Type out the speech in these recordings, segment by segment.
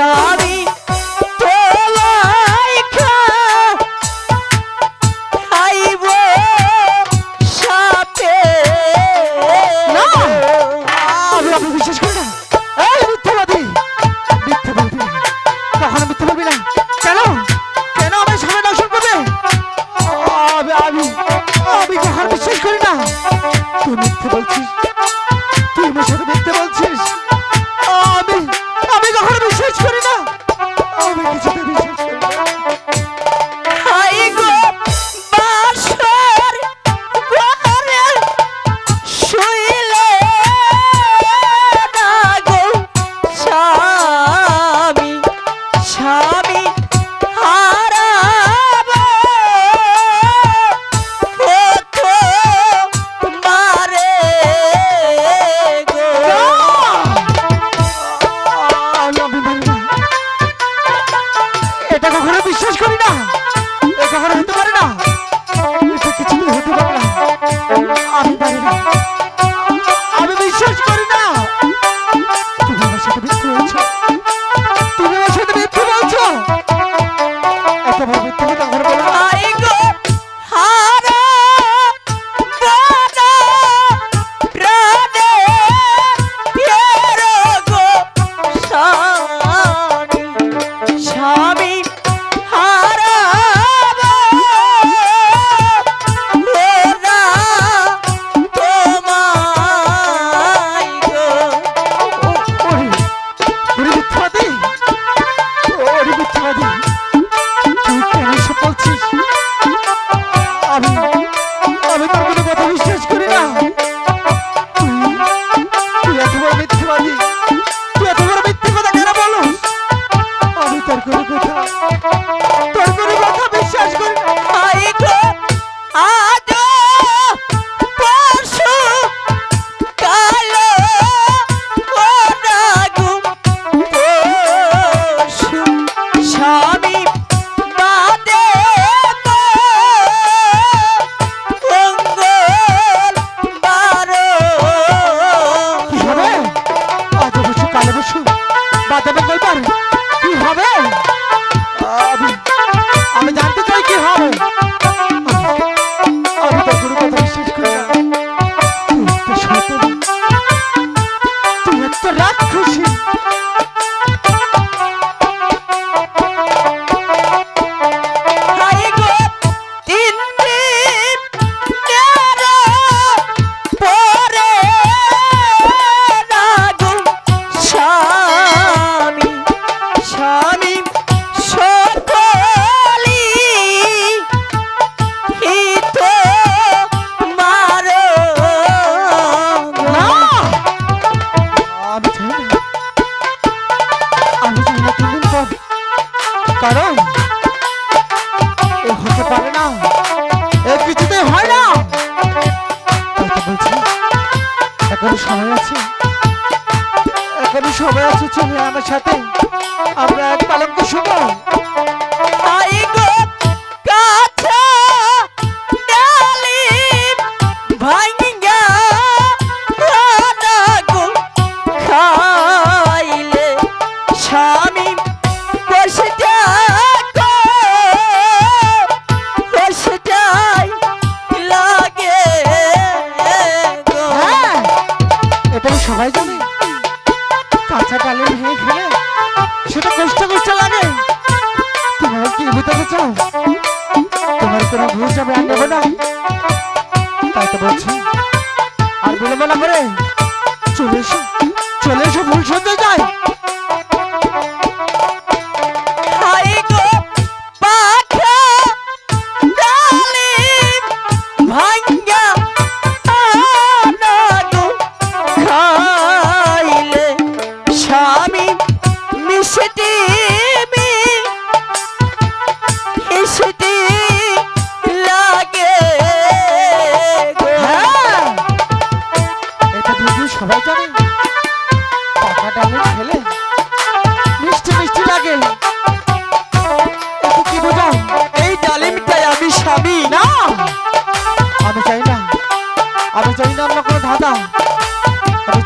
ছাড়ি আমি চাই না তিন দিন পর কারণ এ হতে পারে না। এ কিছুতে হয় না। এখন এখনও সময় আছে। এখনও সময় আছে চলে আমার সাথে। আমরা চেষ্টা করছে লাগে। তোমরা কি ভিতরে চাও তোমার কোনো ভুল যাবে আর নেব না। তাই তো বলছি, আর বিলম্ব না করে।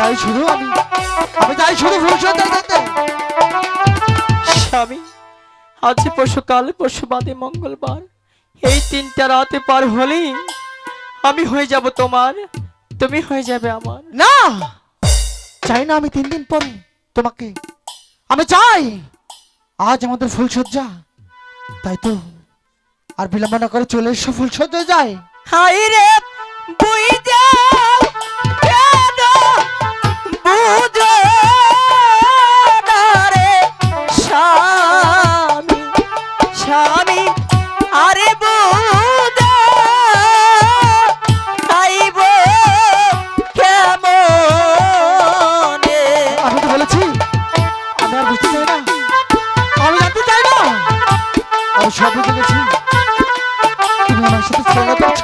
চাই শুধু আমি আমি চাই শুধু ভবিষ্যতের যেতে স্বামী আজ পশুকাল পশুবাদে মঙ্গলবার। এই তিনটা রাতে পার হলি আমি হয়ে যাব তোমার তুমি হয়ে যাবে আমার। না! চাই না আমি তিন দিন পর তোমাকে। আমি চাই আজ আমাদের ফুলসজ্জা তাই তো আর বিলম্ব না করে চলে এসো ফুলসজ্জা যায়। হাই রে বুই চাই না আমি জানতে চাই না। সব বুঝে গেছি। তুমি আমার সাথে ছলনা করছ?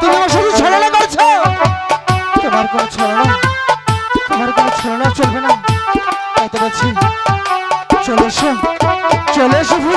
তুমি আমার সাথে ছলনা করছ? তোমার কোনো ছলনা তোমার চলে এসো চলে এসো ফুল